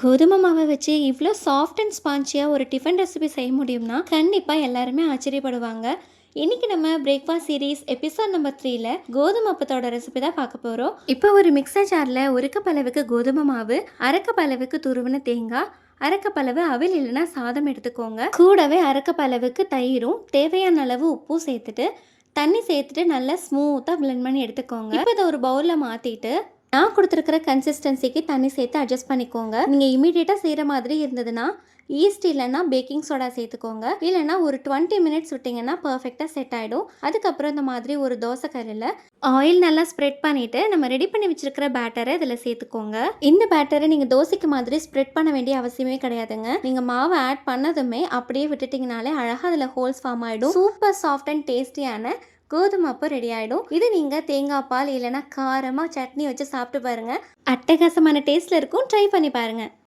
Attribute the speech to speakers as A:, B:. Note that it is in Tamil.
A: கோதுமை மாவை வச்சு இவ்வளோ சாஃப்ட் அண்ட் ஸ்பான்ச்சியாக ஒரு டிஃபன் ரெசிபி செய்ய முடியும்னா கண்டிப்பாக எல்லாருமே ஆச்சரியப்படுவாங்க. இன்னைக்கு நம்ம பிரேக்ஃபாஸ்ட் சீரீஸ் எபிசோட் நம்பர் த்ரீல கோதுமை அப்பத்தோட ரெசிபி தான் பார்க்க போகிறோம் இப்போ ஒரு மிக்சர் ஜாரில் ஒரு கப் அளவுக்கு கோதுமை மாவு அரை அளவுக்கு துருவின தேங்காய் அரை அளவு அவில் இல்லைன்னா சாதம் எடுத்துக்கோங்க. கூடவே அரை அளவுக்கு தயிரும் தேவையான அளவு உப்பும் சேர்த்துட்டு தண்ணி சேர்த்துட்டு நல்லா ஸ்மூத்தாக பிளெண்ட் பண்ணி எடுத்துக்கோங்க. இப்போ இதை ஒரு பவுலில் மாற்றிட்டு நான் கொடுத்துருக்கிற கன்சிஸ்டன்சிக்கு தண்ணி சேர்த்து அட்ஜஸ்ட் பண்ணிக்கோங்க. நீங்கள் இமீடியட்டாக செய்கிற மாதிரி இருந்ததுன்னா ஈஸ்ட் இல்லைன்னா பேக்கிங் சோடா சேர்த்துக்கோங்க. இல்லைன்னா ஒரு டுவெண்ட்டி மினிட்ஸ் விட்டிங்கன்னா பர்ஃபெக்டாக செட் ஆகிடும் அதுக்கப்புறம் இந்த மாதிரி ஒரு தோசை கல்லில் ஆயில் நல்லா ஸ்ப்ரெட் பண்ணிவிட்டு நம்ம ரெடி பண்ணி வச்சிருக்கிற பேட்டரை இதில் சேர்த்துக்கோங்க. இந்த பேட்டரை நீங்கள் தோசைக்கு மாதிரி ஸ்ப்ரெட் பண்ண வேண்டிய அவசியமே கிடையாதுங்க. நீங்கள் மாவை ஆட் பண்ணதுமே அப்படியே விட்டுட்டிங்கனாலே அழகாக அதில் ஹோல்ஸ் ஃபார்ம் ஆகிடும் சூப்பர் சாஃப்ட் அண்ட் டேஸ்டியான கோதுமை அப்போ ரெடி ஆகிடும் இது நீங்கள் தேங்காய் பால் இல்லைன்னா காரமாக சட்னி வச்சு சாப்பிட்டு பாருங்கள் அட்டகாசமான டேஸ்ட்டில் இருக்கும். ட்ரை பண்ணி பாருங்கள்